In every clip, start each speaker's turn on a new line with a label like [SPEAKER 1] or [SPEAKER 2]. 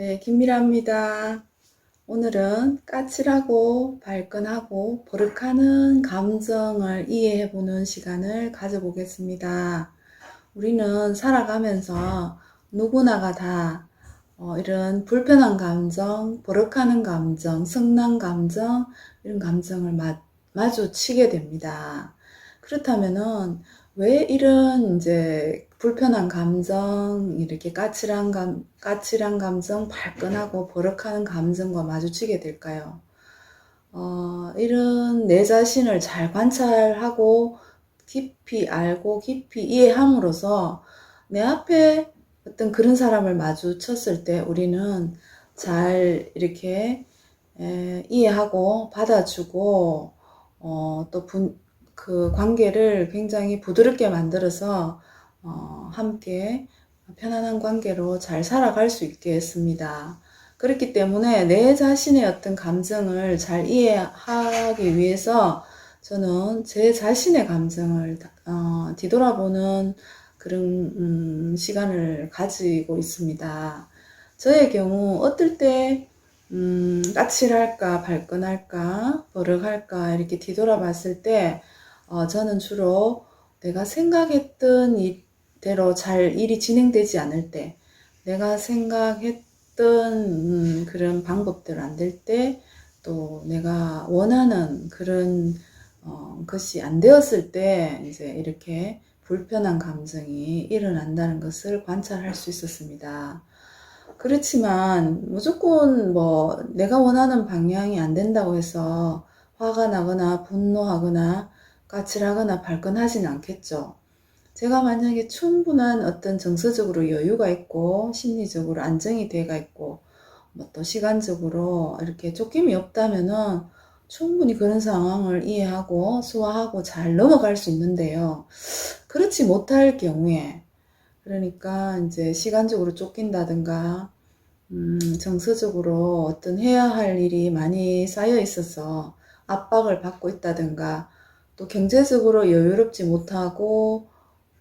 [SPEAKER 1] 네, 김미라입니다. 오늘은 까칠하고 발끈하고 버릇하는 감정을 이해해 보는 시간을 가져보겠습니다. 우리는 살아가면서 누구나가 다 어, 이런 불편한 감정, 버릇하는 감정, 성난 감정, 이런 감정을 마, 마주치게 됩니다. 그렇다면은 왜 이런 이제 불편한 감정, 이렇게 까칠한 감, 까칠한 감정, 발끈하고 버럭하는 감정과 마주치게 될까요? 어, 이런 내 자신을 잘 관찰하고 깊이 알고 깊이 이해함으로써 내 앞에 어떤 그런 사람을 마주쳤을 때 우리는 잘 이렇게 에, 이해하고 받아주고 어, 또 분, 그 관계를 굉장히 부드럽게 만들어서 어, 함께 편안한 관계로 잘 살아갈 수 있겠습니다. 그렇기 때문에 내 자신의 어떤 감정을 잘 이해하기 위해서 저는 제 자신의 감정을 어, 뒤돌아보는 그런 음, 시간을 가지고 있습니다. 저의 경우 어떨 때 음, 까칠할까, 발끈할까, 버럭할까 이렇게 뒤돌아봤을 때 어, 저는 주로 내가 생각했던 이 대로 잘 일이 진행되지 않을 때, 내가 생각했던 음, 그런 방법대로 안 될 때, 또 내가 원하는 그런 어, 것이 안 되었을 때 이제 이렇게 불편한 감정이 일어난다는 것을 관찰할 수 있었습니다. 그렇지만 무조건 뭐 내가 원하는 방향이 안 된다고 해서 화가 나거나 분노하거나 까칠하거나 발끈하진 않겠죠. 제가 만약에 충분한 어떤 정서적으로 여유가 있고 심리적으로 안정이 돼가 있고 뭐 또 시간적으로 이렇게 쫓김이 없다면은 충분히 그런 상황을 이해하고 소화하고 잘 넘어갈 수 있는데요. 그렇지 못할 경우에 그러니까 이제 시간적으로 쫓긴다든가 음, 정서적으로 어떤 해야 할 일이 많이 쌓여 있어서 압박을 받고 있다든가 또 경제적으로 여유롭지 못하고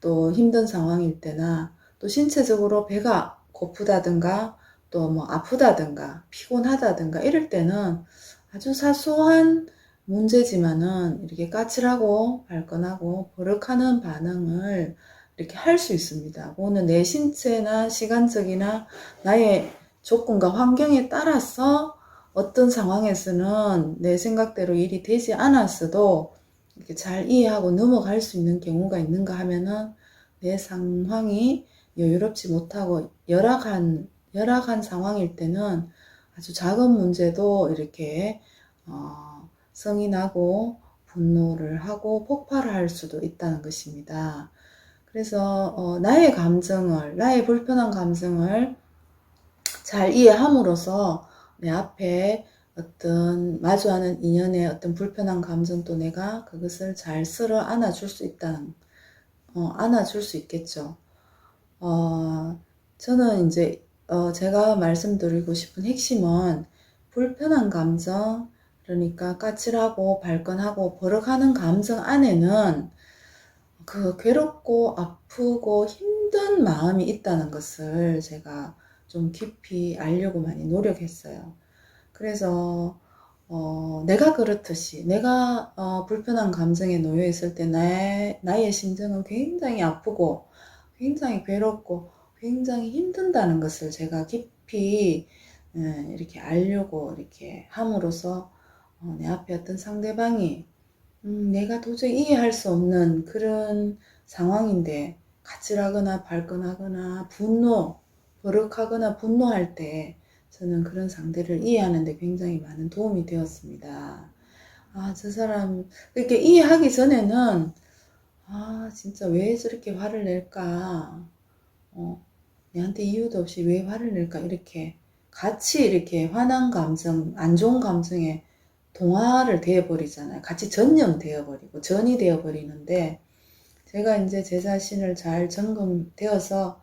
[SPEAKER 1] 또 힘든 상황일 때나 또 신체적으로 배가 고프다든가 또 뭐 아프다든가 피곤하다든가 이럴 때는 아주 사소한 문제지만은 이렇게 까칠하고 발끈하고 버럭하는 반응을 이렇게 할 수 있습니다. 그거는 내 신체나 시간적이나 나의 조건과 환경에 따라서 어떤 상황에서는 내 생각대로 일이 되지 않았어도 이렇게 잘 이해하고 넘어갈 수 있는 경우가 있는가 하면은 내 상황이 여유롭지 못하고 열악한 열악한 상황일 때는 아주 작은 문제도 이렇게 어, 성이 나고 분노를 하고 폭발을 할 수도 있다는 것입니다. 그래서 어, 나의 감정을 나의 불편한 감정을 잘 이해함으로써 내 앞에 어떤 마주하는 인연의 어떤 불편한 감정도 내가 그것을 잘 쓸어 안아줄 수 있다는 어, 안아줄 수 있겠죠. 어, 저는 이제 어, 제가 말씀드리고 싶은 핵심은 불편한 감정, 그러니까 까칠하고 발끈하고 버럭하는 감정 안에는 그 괴롭고 아프고 힘든 마음이 있다는 것을 제가 좀 깊이 알려고 많이 노력했어요. 그래서 어, 내가 그렇듯이 내가 어, 불편한 감정에 놓여 있을 때 나의, 나의 심정은 굉장히 아프고 굉장히 괴롭고 굉장히 힘든다는 것을 제가 깊이 예, 이렇게 알려고 이렇게 함으로써 어, 내 앞에 어떤 상대방이 음, 내가 도저히 이해할 수 없는 그런 상황인데 까칠하거나 발끈하거나 분노, 버럭하거나 분노할 때 저는 그런 상대를 이해하는데 굉장히 많은 도움이 되었습니다. 아, 저 사람, 이렇게 이해하기 전에는, 아, 진짜 왜 저렇게 화를 낼까? 어, 내한테 이유도 없이 왜 화를 낼까? 이렇게 같이 이렇게 화난 감정, 안 좋은 감정에 동화를 되어버리잖아요. 같이 전염되어버리고, 전이 되어버리는데, 제가 이제 제 자신을 잘 점검되어서,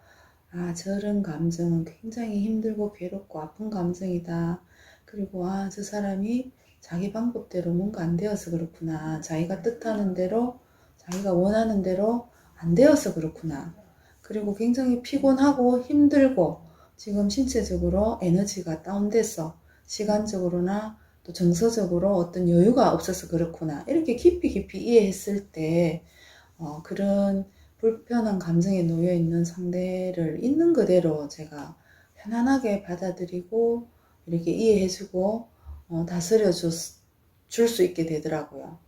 [SPEAKER 1] 아, 저런 감정은 굉장히 힘들고 괴롭고 아픈 감정이다. 그리고, 아, 저 사람이 자기 방법대로 뭔가 안 되어서 그렇구나. 자기가 뜻하는 대로, 자기가 원하는 대로 안 되어서 그렇구나. 그리고 굉장히 피곤하고 힘들고 지금 신체적으로 에너지가 다운돼서 시간적으로나 또 정서적으로 어떤 여유가 없어서 그렇구나. 이렇게 깊이 깊이 이해했을 때, 어, 그런 불편한 감정에 놓여 있는 상대를 있는 그대로 제가 편안하게 받아들이고, 이렇게 이해해주고, 어, 다스려 줄 수 있게 되더라고요.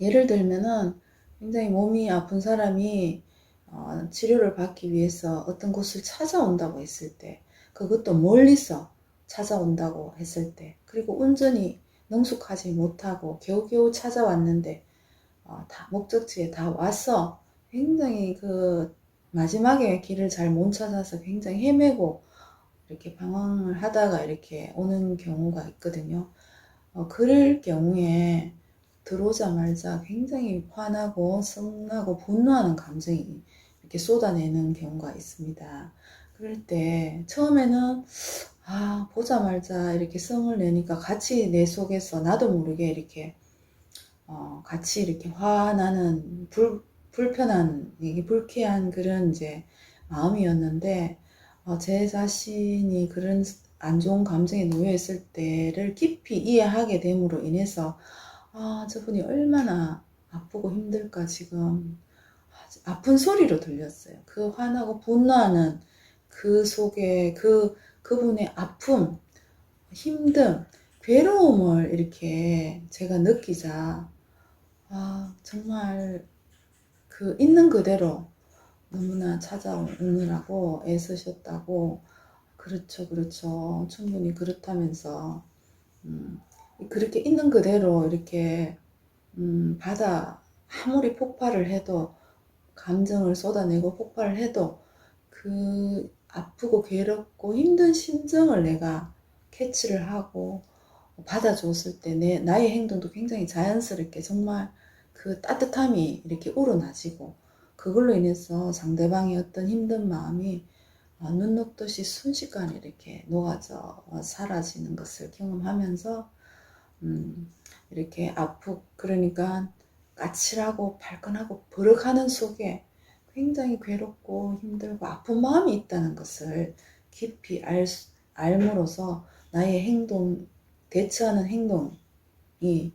[SPEAKER 1] 예를 들면은 굉장히 몸이 아픈 사람이 어, 치료를 받기 위해서 어떤 곳을 찾아온다고 했을 때, 그것도 멀리서 찾아온다고 했을 때, 그리고 운전이 능숙하지 못하고 겨우겨우 찾아왔는데, 어, 다 목적지에 다 와서 굉장히 그 마지막에 길을 잘 못 찾아서 굉장히 헤매고 이렇게 방황을 하다가 이렇게 오는 경우가 있거든요. 어, 그럴 경우에 들어오자마자 굉장히 화나고 성나고 분노하는 감정이 이렇게 쏟아내는 경우가 있습니다. 그럴 때 처음에는 아 보자마자 이렇게 성을 내니까 같이 내 속에서 나도 모르게 이렇게 어, 같이 이렇게 화나는 불, 불편한 이게 불쾌한 그런 이제 마음이었는데 어, 제 자신이 그런 안 좋은 감정에 놓여 있을 때를 깊이 이해하게 됨으로 인해서 아 저분이 얼마나 아프고 힘들까 지금 아픈 소리로 들렸어요. 그 화나고 분노하는 그 속에 그 그분의 아픔, 힘듦, 괴로움을 이렇게 제가 느끼자 아 정말 그 있는 그대로 너무나 찾아오느라고 애쓰셨다고 그렇죠 그렇죠. 충분히 그렇다면서 음, 그렇게 있는 그대로 이렇게 음, 바다 아무리 폭발을 해도 감정을 쏟아내고 폭발을 해도 그 아프고 괴롭고 힘든 심정을 내가 캐치를 하고 받아줬을 때 내, 나의 행동도 굉장히 자연스럽게 정말 그 따뜻함이 이렇게 우러나지고 그걸로 인해서 상대방의 어떤 힘든 마음이 어, 눈 녹듯이 순식간에 이렇게 녹아져 사라지는 것을 경험하면서 음, 이렇게 아프 그러니까 까칠하고 발끈하고 버럭하는 속에 굉장히 괴롭고 힘들고 아픈 마음이 있다는 것을 깊이 알, 알므로써 나의 행동, 대처하는 행동이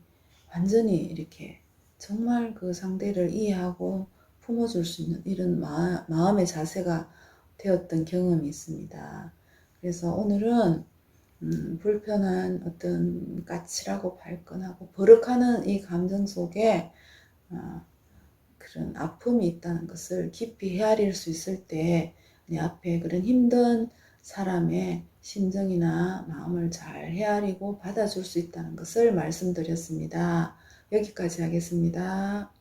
[SPEAKER 1] 완전히 이렇게 정말 그 상대를 이해하고 품어줄 수 있는 이런 마, 마음의 자세가 되었던 경험이 있습니다. 그래서 오늘은 음, 불편한 어떤 까칠하고 발끈하고 버럭하는 이 감정 속에 어, 그런 아픔이 있다는 것을 깊이 헤아릴 수 있을 때 내 앞에 그런 힘든 사람의 심정이나 마음을 잘 헤아리고 받아줄 수 있다는 것을 말씀드렸습니다. 여기까지 하겠습니다.